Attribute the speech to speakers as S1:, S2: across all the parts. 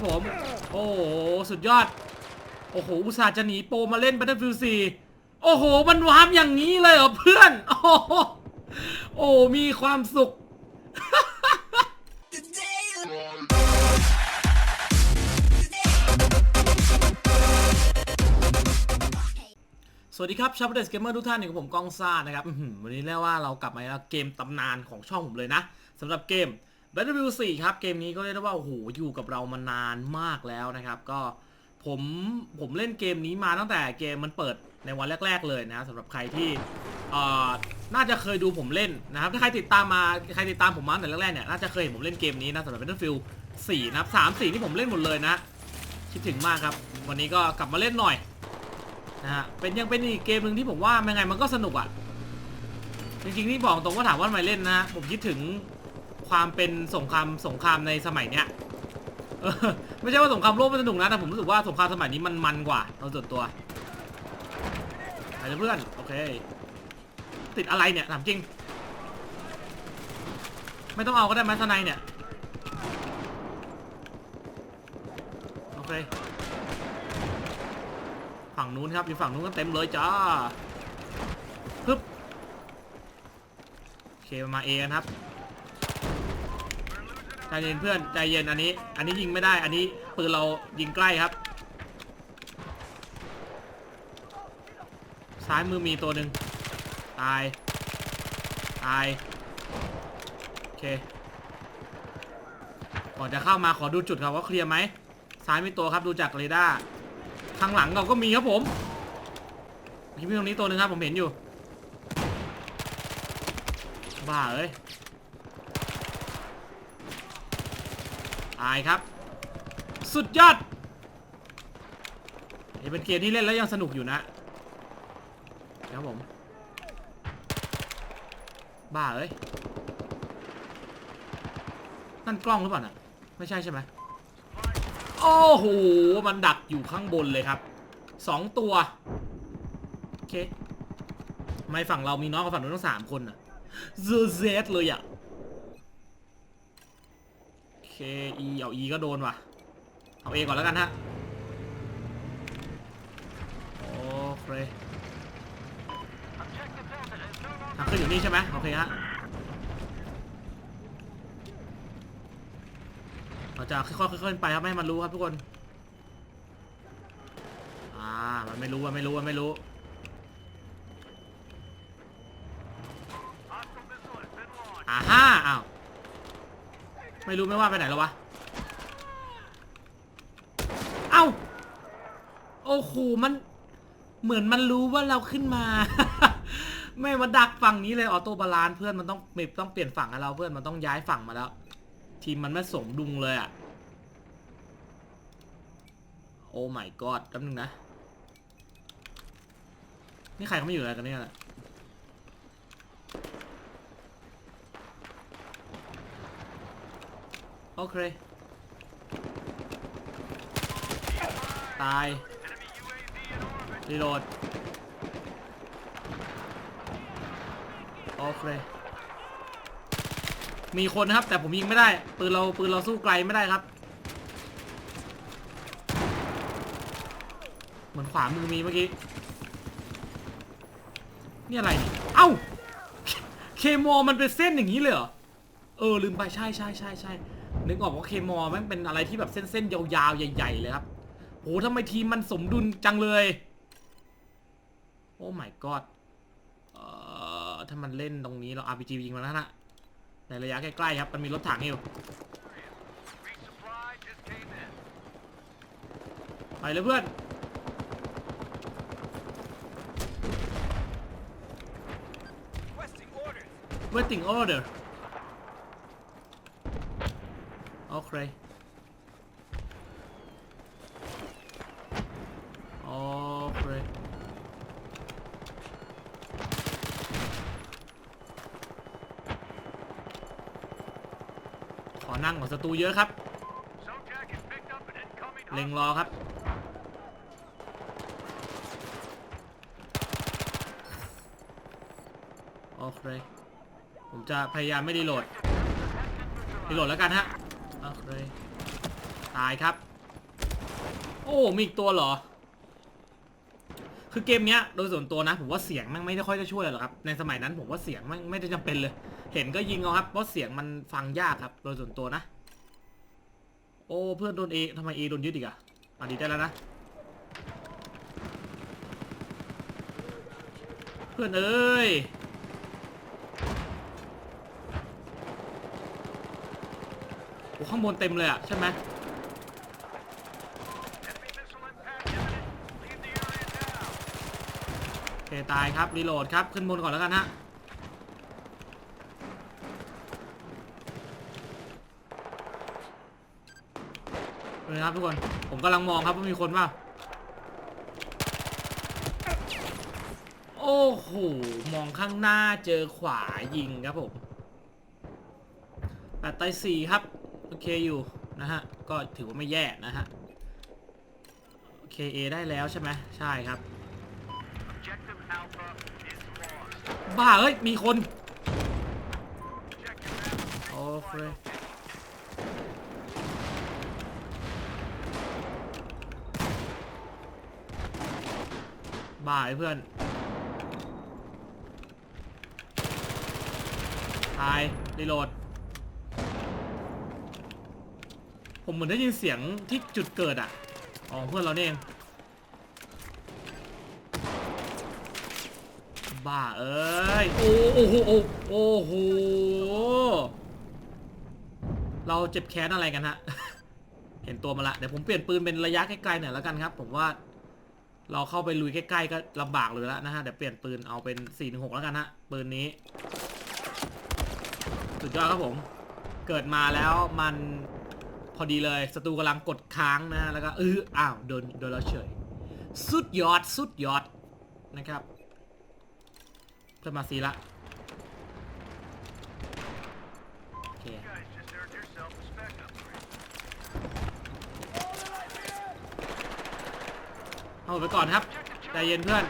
S1: ครับผม โอ้โห สุดยอด โอ้โห อุตส่าห์จะหนีโปรมาเล่น Battlefield 4 โอ้โห มันวามอย่างนี้เลยเหรอเพื่อน โอ้โหโอ้ มีความสุขสวัสดีครับชาวเดสเกมเมอร์ทุกท่านอยู่กับผมกองซ่านะครับวันนี้เรียกว่าเรากลับมาแล้วเกมตำนานของช่องผมเลยนะสำหรับเกม Battlefield 4ครับเกมนี้ก็เรียกได้ว่าโอ้โหอยู่กับเรามานานมากแล้วนะครับ ก็ผมผมเล่นเกมนี้มาตั้งแต่เกมมันเปิดในวันแรก ๆ เลยนะสำหรับใครที่อ่อน่าจะเคยดูผมเล่นนะครับถ้าใครติดตามมาใครติดตามผมมาตั้งแต่แรกๆเนี่ยน่าจะเคยเห็นผมเล่นเกมนี้นะสำหรับ Battlefield 4นะครับ3 4ที่ผมเล่นหมดเลยนะคิดถึงมากครับ วันนี้ก็กลับมาเล่นหน่อยนะฮะเป็นยังเป็นอีกเกมหนึ่งที่ผมว่ายังไงมันก็สนุกอะ่ะจริงๆที่บอกตรงว่าถามว่าทำไมเล่นนะผมคิดถึง ความเป็นสงครามสงครามในสมัยเนี้ยเออไม่ใช่ว่าสงครามโลกมันสนุกนะแต่ผมรู้สึกว่าสงครามสมัยนี้มันมันกว่าเราส่วนตัวไปเลยเพื่อนโอเค ติดอะไรเนี่ยถามจริง ไม่ต้องเอาก็ได้ไหมทนายเนี่ยโอเคฝั่งนู้นครับอยู่ฝั่งนู้นกันเต็มเลยจ้าปึ๊บโอเคมาเอกันครับ ใจเย็นเพื่อนใจเย็นอันนี้ อันนี้ยิงไม่ได้อันนี้ปืนเรายิงใกล้ครับ ซ้ายมือมีตัวหนึ่งตายตายโอเคก่อนจะเข้ามาขอดูจุดครับว่าเคลียร์ไหมซ้ายมีตัวครับดูจากเรดาร์ข้างหลังเราก็มีครับผมมีตรงนี้ตัวหนึ่งครับผมเห็นอยู่บ้าเอ้ย ตายครับ สุดยอดนี่เป็นเกมที่เล่นแล้วยังสนุกอยู่นะนะครับผม บ้าเอ้ย นั่นกล้องหรือเปล่าน่ะ ไม่ใช่ใช่ไหมโอ้โห มันดักอยู่ข้างบนเลยครับ สองตัว โอเค ไม่ฝั่งเรามีน้องกับฝั่งนู้นทั้งสามคนอะเซเซตเลยอะ เคอีเอาอีก็โดนว่ะ เอาเอก่อนแล้วกันฮะ โอเคทางขึ้นอยู่นี่ใช่ไหมโอเคฮะ เราจะค่อยๆค่อยๆไปครับไม่ให้มันรู้ครับทุกคน อ่า มันไม่รู้มันไม่รู้มันไม่รู้อ่าฮ่าอ้าว ไม่รู้ไม่ว่าไปไหนแล้ววะ เอ้า โอ้โห มัน เหมือนมันรู้ว่าเราขึ้นมา ไม่มาดักฝั่งนี้เลยออโต้บาลานซ์เพื่อนมันต้องมีต้องเปลี่ยนฝั่งให้เราเพื่อนมันต้องย้ายฝั่งมาแล้ว ทีมมันไม่สมดุลเลยอะโอ้ my god แป๊บนึงนะ นี่ใครเขาไม่อยู่อะไรกันเนี่ยน่ะ โอเค ตาย รีโหลด โอเค มีคนนะครับ แต่ผมยิงไม่ได้ ปืนเราปืนเราสู้ไกลไม่ได้ครับ เหมือนขวามือมีเมื่อกี้ นี่อะไร เอ้า เคมอมันเป็นเส้นอย่างนี้เลยเหรอ เออ ลืมไปใช่ใช่ใช่ใช่ นึกออกว่าเคมอแมันเป็นอะไรที่แบบเส้นๆยาวๆใหญ่ ๆ เลยครับโหทำไมทีมมันสมดุลจังเลย โอ้ my god เอ่อถ้ามันเล่นตรงนี้เรา RPG ยิงมันนะฮะในระยะใกล้ๆครับ มันมีรถถังอยู่ไปเลยเพื่อน waiting order โอเคโอ เคขอนั่งก่อนศัตรูเยอะครับ เล็งรอครับ โอเค ผมจะพยายามไม่รีโหลดรีโหลดแล้วกันฮะ โอเคตายครับ โอ้ มีอีกตัวเหรอ คือเกมเนี้ยโดยส่วนตัวนะ ผมว่าเสียงแม่งไม่ได้ค่อยจะช่วยหรอกครับ ในสมัยนั้นผมว่าเสียงแม่งไม่ได้จำเป็นเลย เห็นก็ยิงเอาครับ เพราะเสียงมันฟังยากครับ โดยส่วนตัวนะ โอ้ เพื่อนโดนเอทำไมเอโดนยึดอีกอะอะดีได้แล้วนะ เพื่อนเอ้ย อ้ข้างบนเต็มเลยอะใช่ไหมโอเคตายครับรีโหลดครับขึ้นบนก่อนแล้วกันฮะเลยครับทุกคน ผมกำลังมองครับว่ามีคนเปล่าโอ้โห มองข้างหน้าเจอขวายิงครับผมแปดไตสี่ครับ เคอยู่นะฮะ ก็ถือว่าไม่แย่นะฮะโอเคเอได้แล้วใช่ไหมใช่ครับ บ้าเอ้ย มีคน โอเคบ้าไอ้เพื่อน ตายรีโหลด ผมเหมือนได้ยินเสียงที่จุดเกิดอะอ๋อเพื่อนเราเนี่ยเองบ้าเอ้ยโอ้โอ้โหโอ้โหเราเจ็บแค้นอะไรกันฮะ เห็นตัวมาละเดี๋ยวผมเปลี่ยนปืนเป็นระยะใกล้ๆหน่อยแล้วกันครับ ผมว่า เราเข้าไปลุยใกล้ๆก็ลำบากเลยแล้วนะฮะเดี๋ยวเปลี่ยนปืนเอาเป็น416แล้วกันฮะปืนนี้ สุดยอดครับผม เกิดมาแล้วมัน อดีเลยศัตรูกำลังกดค้างนะแล้วก็เอออ้าวโดนโดนเราเฉย สุดยอดสุดยอดนะครับเพื่อนมาซีละโอเคเอาไปก่อนครับใจเย็นเพื่อน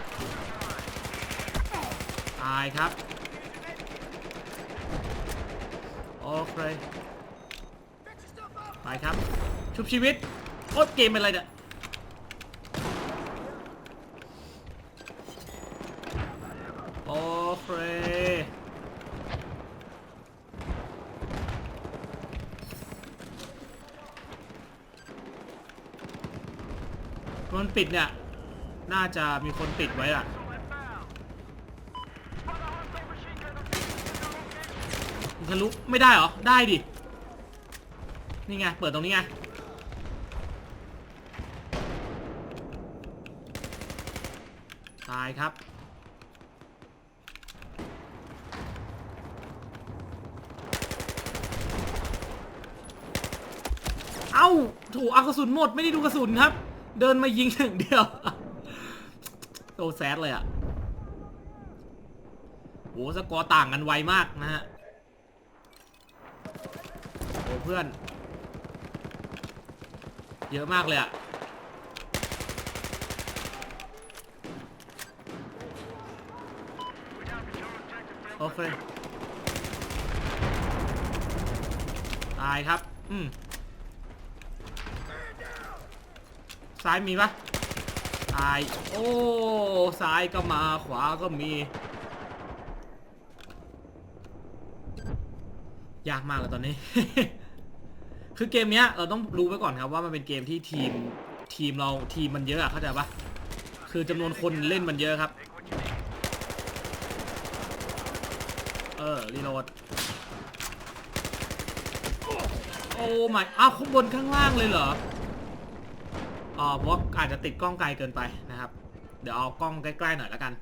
S1: ตายครับโอเค ไปครับ ชุบชีวิตโอ๊ยเกมเป็นอะไรเนี่ยโอเคมันปิดเนี่ย น่าจะมีคนปิดไว้อะทะลุไม่ได้เหรอ ได้ดิ นี่ไง เปิดตรงนี้ไง ตายครับ เอ้า ถูกเอากระสุนหมด ไม่ได้ดูกระสุนครับ เดินมายิงอย่างเดียวโซแซดเลยอะโอ้สกอร์ต่างกันไวมากนะฮะโอ้เพื่อน เยอะมากเลยอะโอเค ตายครับ อืมซ้ายมีปะตาย โอ้ ซ้ายก็มา ขวาก็มี ยากมากเลยตอนนี้ คือเกมเนี้ยเราต้องรู้ไว้ก่อนครับว่ามันเป็นเกมที่ทีมทีมเราทีมมันเยอะอะเข้าใจปะคือจำนวนคนเล่นมันเยอะครับ เออรีโหลดโอ้ไม่อ้าวข้างบนข้างล่างเลยเหรออ๋อเพราะอาจจะติดกล้องไกลเกินไปนะครับ เดี๋ยวเอากล้องใกล้ๆหน่อยแล้วกัน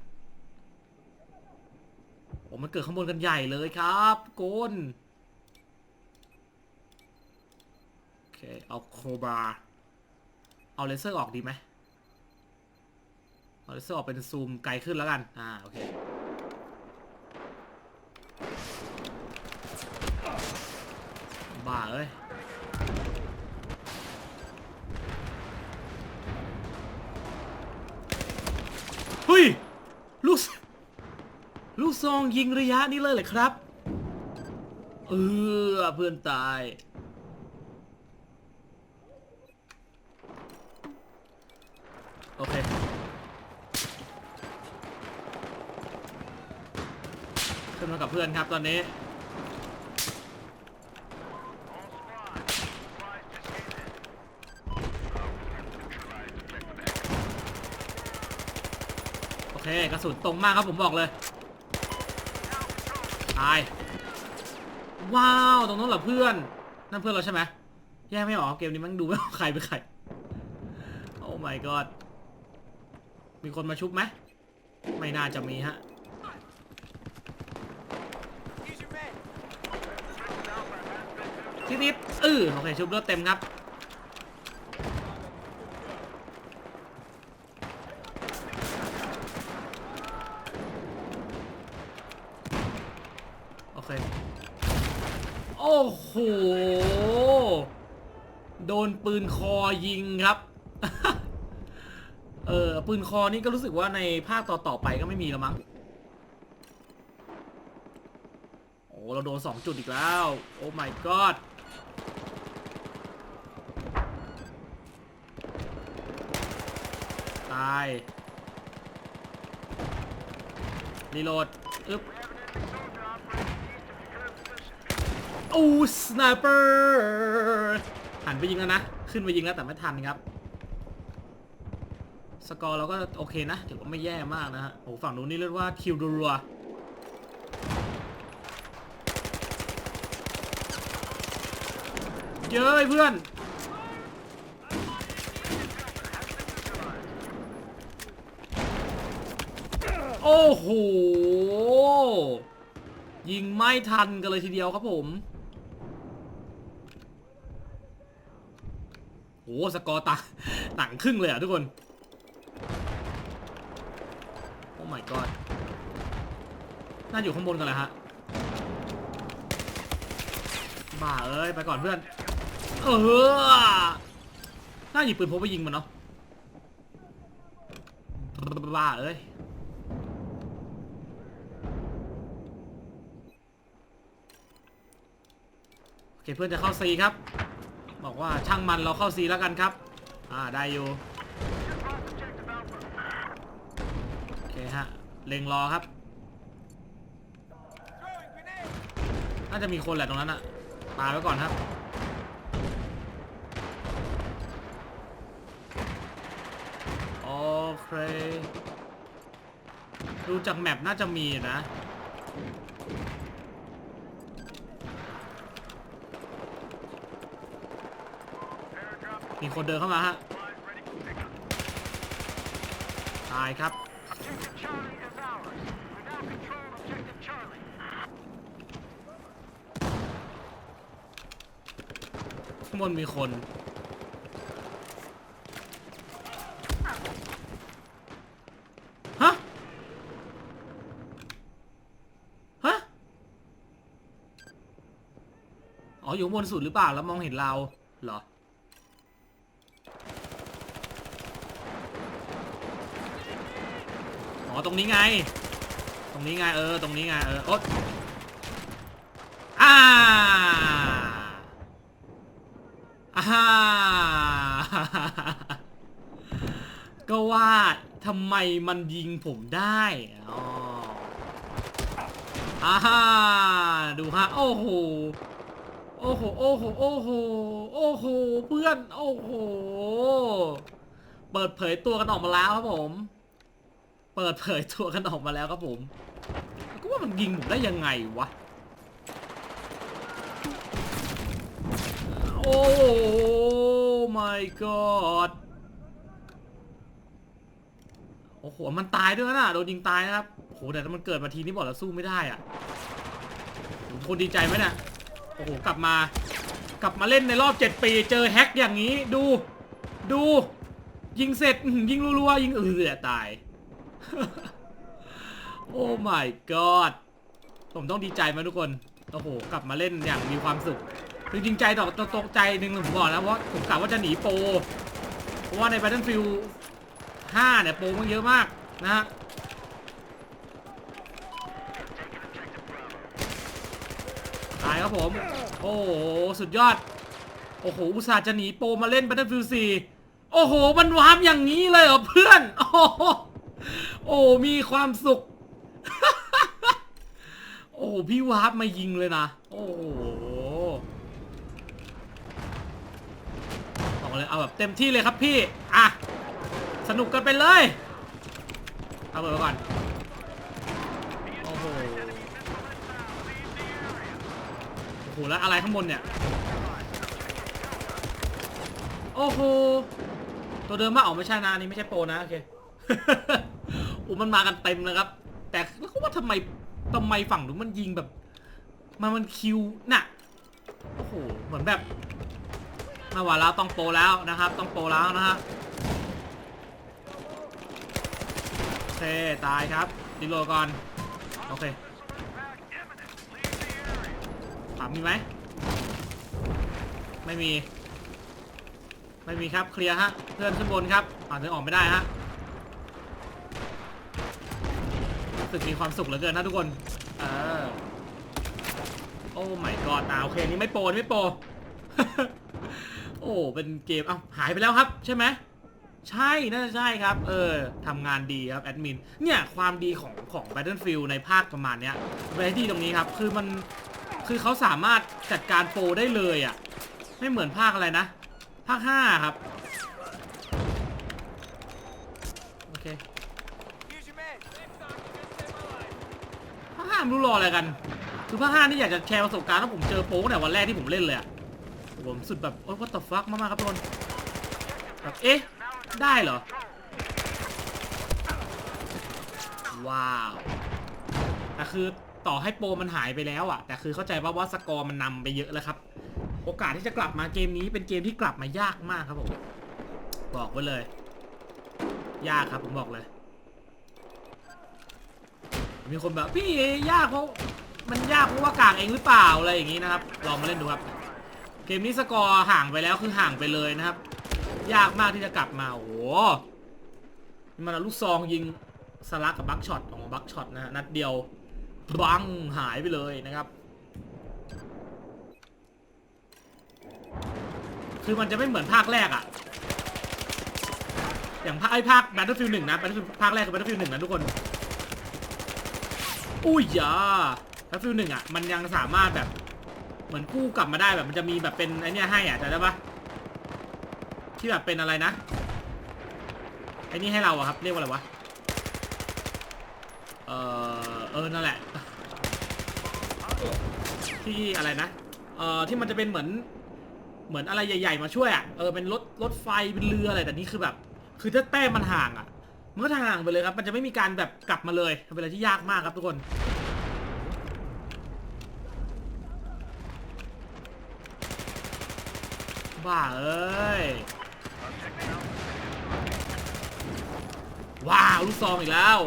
S1: โอ้มันเกิดข้างบนกันใหญ่เลยครับ โกนโอ เค เอาโคบา เอาเลเซอร์ออกดีไหมเอาเลเซอร์ออกเป็นซูมไกลขึ้นแล้วกัน อ่า โอเค บ้าเอ้ยเฮ้ย ลูก ลูกซองยิงระยะนี้เลยเหรอครับ เออเพื่อนตาย มา กับเพื่อนครับตอนนี้โอเคกระสุนตรงมากครับผมบอกเลยตายว้าวตรงนั้นเหรอเพื่อนนั่นเพื่อนเราใช่ไหมแยกไม่ออกเกมนี้มันดูไม่ออกใครเป็นใครโอ้ my god มีคนมาชุบไหมไม่น่าจะมีฮะ ทิดนิดเออโอเคชุบเลือดเต็มครับโอเคโอ้โหโดนปืนคอยิงครับเออปืนคอนี่ก็รู้สึกว่าในภาคต่อๆไปก็ไม่มีแล้วมั้งโอ้เราโดนสองจุดอีกแล้ว โอ้ my god ตาย รีโหลด อึ๊บโอ้สไนเปอร์หันไปยิงแล้วนะ ขึ้นไปยิงแล้วแต่ไม่ทันครับ สกอร์เราก็โอเคนะ ถือว่าไม่แย่มากนะฮะโอ้ฝั่งนู้นนี่เรียกว่าคิวดูรัว เย้ยเพื่อน โอ้โห ยิงไม่ทันกันเลยทีเดียวครับผมโหสกอร์ต่างต่างครึ่งเลยอะทุกคน โอ้ my god น่าอยู่ข้างบนกันแหละฮะ บ้าเอ้ย ไปก่อนเพื่อน เออน่าหยิบปืนพกไปยิงมันเนาะบ้าเอ้ยโอเคเพื่อนจะเข้าซีครับ บอกว่าช่างมันเราเข้าซีแล้วกันครับ อ่าได้อยู่โอเคฮะเล็งรอครับน่าจะมีคนแหละตรงนั้นอะปาไว้ก่อนครับ โครดูจากแมปน่าจะมีนะ มีคนเดินเข้ามาฮะ ตายครับ ข้างบนมีคน ฮะ ฮะ อยู่บนสุดหรือเปล่าแล้วมองเห็นเราเหรอ อ๋อตรงนี้ไง ตรงนี้ไงเออตรงนี้ไงเออโอ๊ตอ่าอ่าก็ว่าทำไมมันยิงผมได้อ๋ออ่าดูฮะ โอ้โห อ้โห โอ้โห โอ้โห โอ้โห เพื่อน โอ้โห เปิดเผยตัวกันออกมาแล้วครับผม เปิดเผยตัวกันออกมาแล้วครับผม ก็ว่ามันยิงผมได้ยังไงวะ โอ้ my god โอ้โห มันตายด้วยนะ โดนยิงตายนะครับ โอ้โห แต่ถ้ามันเกิดมาทีนี้บอกแล้วสู้ไม่ได้อะคนดีใจไหมเนี่ย โอ้โหกลับมา กลับมาเล่นในรอบ 7 ปีเจอแฮกอย่างนี้ดูดู ยิงเสร็จยิงรัวๆยิงเออตาย โอ้ my god ผมต้องดีใจไหมทุกคน โอ้โห กลับมาเล่นอย่างมีความสุขคือจริงใจตกตกใจหนึ่งผมบอกแล้วเพราะผมกะว่าจะหนีโปรเพราะว่าใน Battlefield 5เนี่ยโปรมันเยอะมากนะฮะ ตาย ครับผม โอ้โห สุดยอด โอ้โห อุตส่าห์จะหนีโปรมาเล่น Battlefield 4 โอ้โห มันวาร์ปอย่างนี้เลยเหรอเพื่อน โอ้โหโอ้มีความสุข โอ้โหพี่วาร์ปมายิงเลยนะ โอ้โหบอกเลย เอาแบบเต็มที่เลยครับพี่ อะ สนุกกันไปเลย เอาเปิดก่อน โอ้โห โอ้โหแล้วอะไรข้างบนเนี่ย โอ้โห ตัวเดิมมาออกไม่ใช่นะอันนี้ไม่ใช่โปรนะโอเคโอ้มันมากันเต็มนะครับ แต่แล้วว่าทำไมทำไมฝั่งนู้นมันยิงแบบ มันมันคิวน่ะ โอ้โห เหมือนแบบมาว่าแล้วต้องโปรแล้วนะครับ ต้องโปรแล้วนะฮะโอเค ตายครับดีโลก่อน โอเค ถามีไหม ไม่มี ไม่มีครับ เคลียร์ฮะ เพื่อนขึ้นบนครับอ่านถึงออกไม่ได้ฮะรู้สึกมีความสุขเหลือเกินนะทุกคน เออ โอ้ไม่กอดอ่าโอเคนี่ไม่โปรนี่ไม่โปร โอ้ เป็นเกม เอ้าหายไปแล้วครับ ใช่ไหมใช่น่าจะใช่ครับ เออทำงานดีครับแอดมิน เนี่ย ความดีของของ Battlefield ในภาคประมาณเนี้ยเวทีตรงนี้ครับ คือมัน คือเขาสามารถจัดการโปรได้เลยอะ ไม่เหมือนภาคอะไรนะ ภาค5ครับ โอเคภาคห้าไม่รู้รออะไรกัน คือภาคห้านี่อยากจะแชร์ประสบการณ์ว่าผมเจอโป๊กเนี่วันแรกที่ผมเล่นเลยอะผมสุดแบบ โอ๊ย what the fuck มากๆครับทุกคนแบบเอ๊ะ ได้เหรอ ว้าวแต่คือ ต่อให้โปรมันหายไปแล้วอะแต่คือเข้าใจว่าว่าสกอร์มันนำไปเยอะแล้วครับ โอกาสที่จะกลับมาเกมนี้เป็นเกมที่กลับมายากมากครับผม บอกไว้เลย ยากครับผมบอกเลย มีคนแบบพี่ยากเพราะมันยากเพราะว่ากากเองหรือเปล่าอะไรอย่างนี้นะครับ ลองมาเล่นดูครับ เกมนี้สกอร์ห่างไปแล้วคือห่างไปเลยนะครับ ยากมากที่จะกลับมา โอ้โหนี่มันเอาลูกซองยิงสลักกับบัคช็อตของบัคช็อตนะฮะนัดเดียว บังหายไปเลยนะครับ คือมันจะไม่เหมือนภาคแรกอะอย่างภาคไอ้ภาค Battlefield 1นะ Battlefield ภาคแรกคือ Battlefield 1นะทุกคน อุ้ยยา Battlefield 1อะมันยังสามารถแบบ เหมือนกู้กลับมาได้แบบมันจะมีแบบเป็นไอเนี้ยให้อะจำได้ปะที่แบบเป็นอะไรนะไอนี่ให้เราอะครับ เรียกว่าอะไรวะ เออเออ นั่นแหละ ที่อะไรนะ เอ่อที่มันจะเป็นเหมือน เหมือนอะไรใหญ่ ๆ มาช่วยอะ เออเป็นรถรถไฟเป็นเรืออะไรแต่นี่คือแบบ คือถ้าแต้มมันห่างอะมันก็ห่างไปเลยครับ มันจะไม่มีการแบบกลับมาเลยเป็นอะไรที่ยากมากครับทุกคน บ้าเอ้ย ว้าวลูกซองอีกแล้ว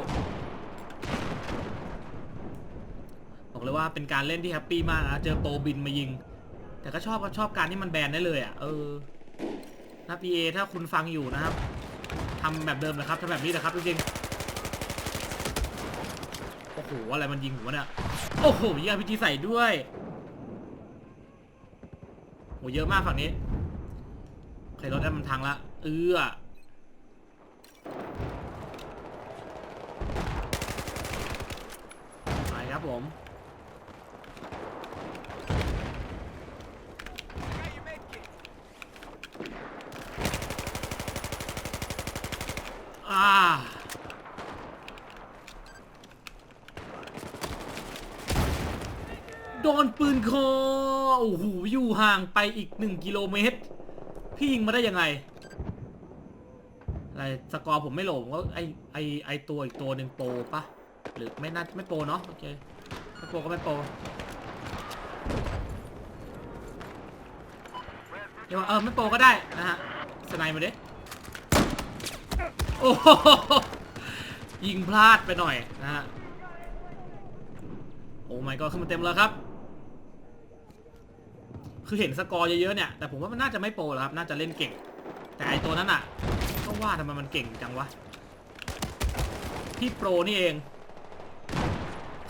S1: บอกเลยว่าเป็นการเล่นที่แฮปปี้มากนะเจอโปรบินมายิง แต่ก็ชอบก็ชอบการที่มันแบนได้เลยอะเออนะ PA ถ้าคุณฟังอยู่นะครับทำแบบเดิมนะครับทำแบบนี้นะครับจริงๆโอ้โหอะไรมันยิงผมวะเนี่ยโอ้โหยิงพีจีใส่ด้วยโหเยอะมากฝั่งนี้ใครรถได้มันพังละเอื้อไปครับผม อ่า โด นปืนคอโอ้โหอยู่ห่างไปอีกหนึ่งกิโลเมตร พี่ยิงมาได้ยังไง อะไรสกอร์ผมไม่โหลผมว่าไอไอไอตัวอีกตัวหนึ่งโปรปะหรือไม่น่าไม่โปรเนาะโอเคไม่โปรก็ไม่โปรเดี๋ยวเออไม่โปรก็ได้นะฮะสไนมาดิโอ้โหยิงพลาดไปหน่อยนะฮะโอ้ไม่ก็ขึ้นมาเต็มแล้วครับ คือเห็นสกอร์เยอะๆเนี่ย แต่ผมว่ามันน่าจะไม่โปรแล้วครับ น่าจะเล่นเก่ง แต่ไอตัวนั้นอะ ก็ว่าทำไมมันเก่งจังวะ ที่โปรนี่เอง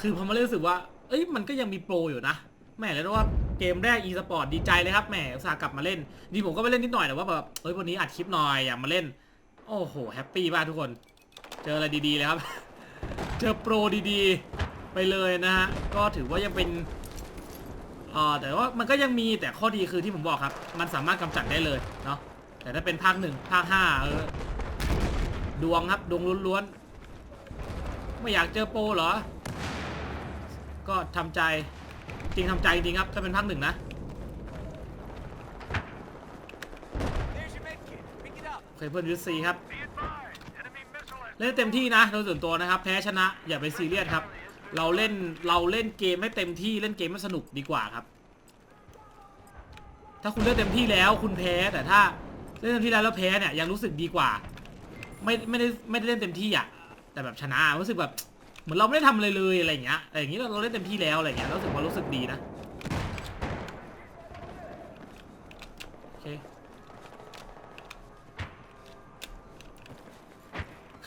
S1: คือผมมาเล่นรู้สึกว่า เอ้ย มันก็ยังมีโปรอยู่นะแหมแล้วว่าเกมแรก e สปอร์ตดีใจเลยครับ แหมอุตส่าห์กลับมาเล่น ดีผมก็ไปเล่นนิดหน่อยแต่ว่าแบบเอ้ย วันนี้อัดคลิปหน่อยอยากมาเล่น โอ้โห แฮปปี้มากทุกคน เจออะไรดีๆเลยครับ เจอโปรดีๆ ไปเลยนะฮะ ก็ถือว่ายังเป็น เออแต่ว่ามันก็ยังมีแต่ข้อดีคือที่ผมบอกครับ มันสามารถกำจัดได้เลยเนาะแต่ถ้าเป็นภาคหนึ่งภาคห้าเออดวงครับดวงล้วนๆ ไม่อยากเจอโปรเหรอ ก็ทำใจจริงทำใจจริงครับ ถ้าเป็นภาคหนึ่งนะ
S2: There's your med kit. Pick it up.
S1: เคยเพื่อนยูซีครับ
S3: Be advised, enemy missile has
S1: เล่นเต็มที่นะโดยส่วนตัวนะครับ แพ้ชนะอย่าไปซีเรียสครับ เราเล่นเราเล่นเกมให้เต็มที่เล่นเกมให้สนุกดีกว่าครับ ถ้าคุณเล่นเต็มที่แล้วคุณแพ้แต่ถ้าเล่นเต็มที่แล้วแล้วแพ้เนี่ยยังรู้สึกดีกว่า ไม่ไม่ได้ไม่ได้เล่นเต็มที่อะแต่แบบชนะรู้สึกแบบเหมือนเราไม่ได้ทำอะไรเลยอะไรอย่างเงี้ยอะไรอย่างงี้เราเราเล่นเต็มที่แล้วอะไรอย่างเงี้ยรู้สึกว่ารู้สึกดีนะโอเค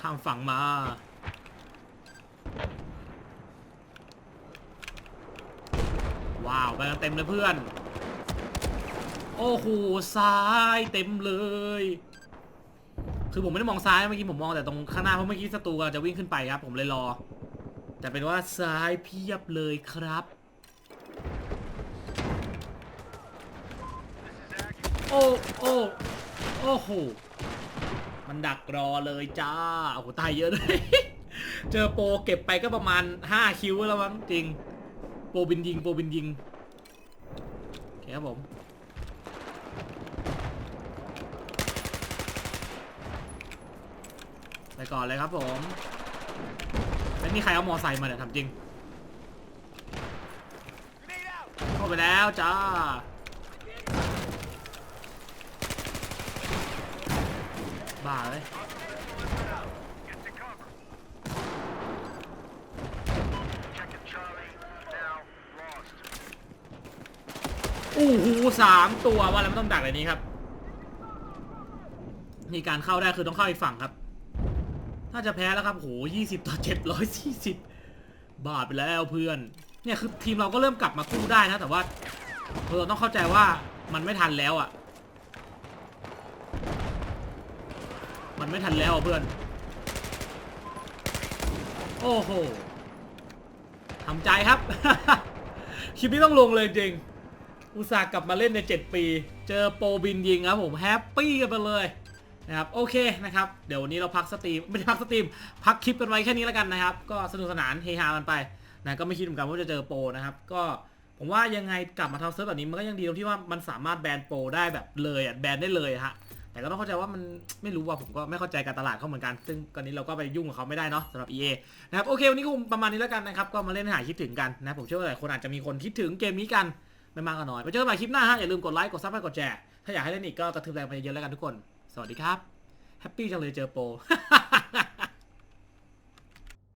S1: ข้ามฝั่งมา ว้าว ไปกันเต็มเลยเพื่อน โอ้โหซ้ายเต็มเลย คือผมไม่ได้มองซ้ายเมื่อกี้ผมมองแต่ตรงข้างหน้าเพราะเมื่อกี้ศัตรูกำลังจะวิ่งขึ้นไปครับ ผมเลยรอ แต่เป็นว่าซ้ายเพียบเลยครับ โอ้โอ้โอ้โหมันดักรอเลยจ้าโอ้โหตายเยอะเลยเจอโปรเก็บไปก็ประมาณ 5 คิวแล้วมั้งจริง โปรบินยิง โปรบินยิง ครับผมไปก่อนเลยครับผมไม่มีใครเอามอไซค์มาเนี่ยทำจริงเข้าไปแล้วจ้าบ้าเลย โอ้โหสามตัวว่าแล้วไม่ต้องดักเลยนี้ครับมีการเข้าได้คือต้องเข้าอีกฝั่งครับ ถ้าจะแพ้แล้วครับโหยี่สิบต่อเจ็ดร้อยสี่สิบบาทไปแล้วเพื่อน เนี่ยคือทีมเราก็เริ่มกลับมากู้ได้นะ แต่ว่าเราต้องเข้าใจว่ามันไม่ทันแล้วอะ มันไม่ทันแล้วเพื่อน โอ้โหทำใจครับ คลิปนี้ต้องลงเลยจริง อุตส่าห์กลับมาเล่นใน 7 ปี เจอโปรบินยิงครับผมแฮปปี้กันไปเลยนะครับโอเคนะครับเดี๋ยววันนี้เราพักสตรีมไม่ได้พักสตรีม พักคลิปกันไว้แค่นี้แล้วกันนะครับ ก็สนุกสนานเฮฮากันไปนะก็ไม่คิดเหมือนกันว่าจะเจอโปรนะครับก็ผมว่ายังไงกลับมาทำเซิร์ฟแบบนี้มันก็ยังดีตรงที่ว่ามันสามารถแบนโปรได้แบบเลยอะแบนได้เลยฮะแต่ก็ต้องเข้าใจว่ามันไม่รู้ว่าผมก็ไม่เข้าใจการตลาดเขาเหมือนกัน ซึ่งตอนนี้เราก็ไปยุ่งกับเขาไม่ได้เนาะสำหรับ EA นะครับโอเควันนี้ก็คงประมาณนี้แล้วกันนะครับก็มาเล่นให้หายคิดถึงกันนะผมเชื่อว่าหลายคนอาจจะมีคนคิดถึงเกมนี้กัน ไม่มากก็น้อยไปเจอกันใหม่คลิปหน้าฮะอย่าลืมกดไลค์กดซับให้กดแชร์ถ้าอยากให้เล่นอีกก็กระทืบแรงไปเยอะๆแล้วกันทุกคน สวัสดีครับแฮปปี้จังเลยเจอโปร